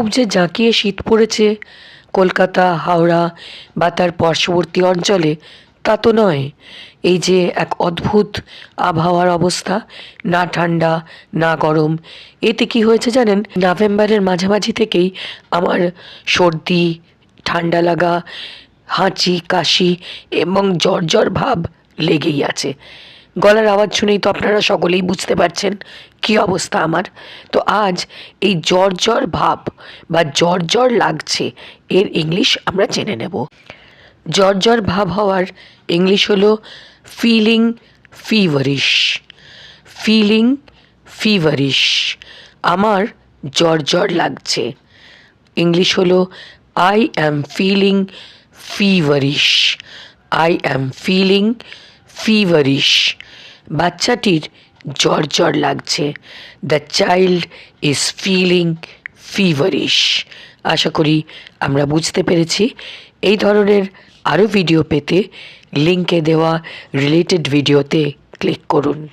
খুব যে জাঁকিয়ে শীত পড়েছে, কলকাতা, হাওড়া বা তার পার্শ্ববর্তী অঞ্চলে, তা তো নয়। এই যে এক অদ্ভুত আবহাওয়ার অবস্থা, না ঠান্ডা, না গরম, এতে কি হয়েছে জানেন? নভেম্বরের মাঝামাঝি থেকেই আমার সর্দি, ঠান্ডা লাগা, হাঁচি, কাশি এবং জ্বর জ্বর ভাব লেগেই আছে। গলার আওয়াজ শুনেই তো আপনারা সকলেই বুঝতে পারছেন কী অবস্থা আমার। তো আজ এই জ্বর জ্বর ভাব বা জ্বর জ্বর লাগছে, এর ইংলিশ আমরা জেনে নেব। জ্বর জ্বর ভাব হওয়ার ইংলিশ হলো ফিলিং ফিভারিশ ফিলিং ফিভারিশ আমার জ্বর জ্বর লাগছে। ইংলিশ হলো I am feeling feverish I am feeling feverish বাচ্চাটির জ্বর জ্বর লাগছে। The child is feeling feverish আশা করি আমরা বুঝতে পেরেছি। এই ধরনের আরও ভিডিও পেতে লিঙ্কে দেওয়া রিলেটেড ভিডিওতে ক্লিক করুন।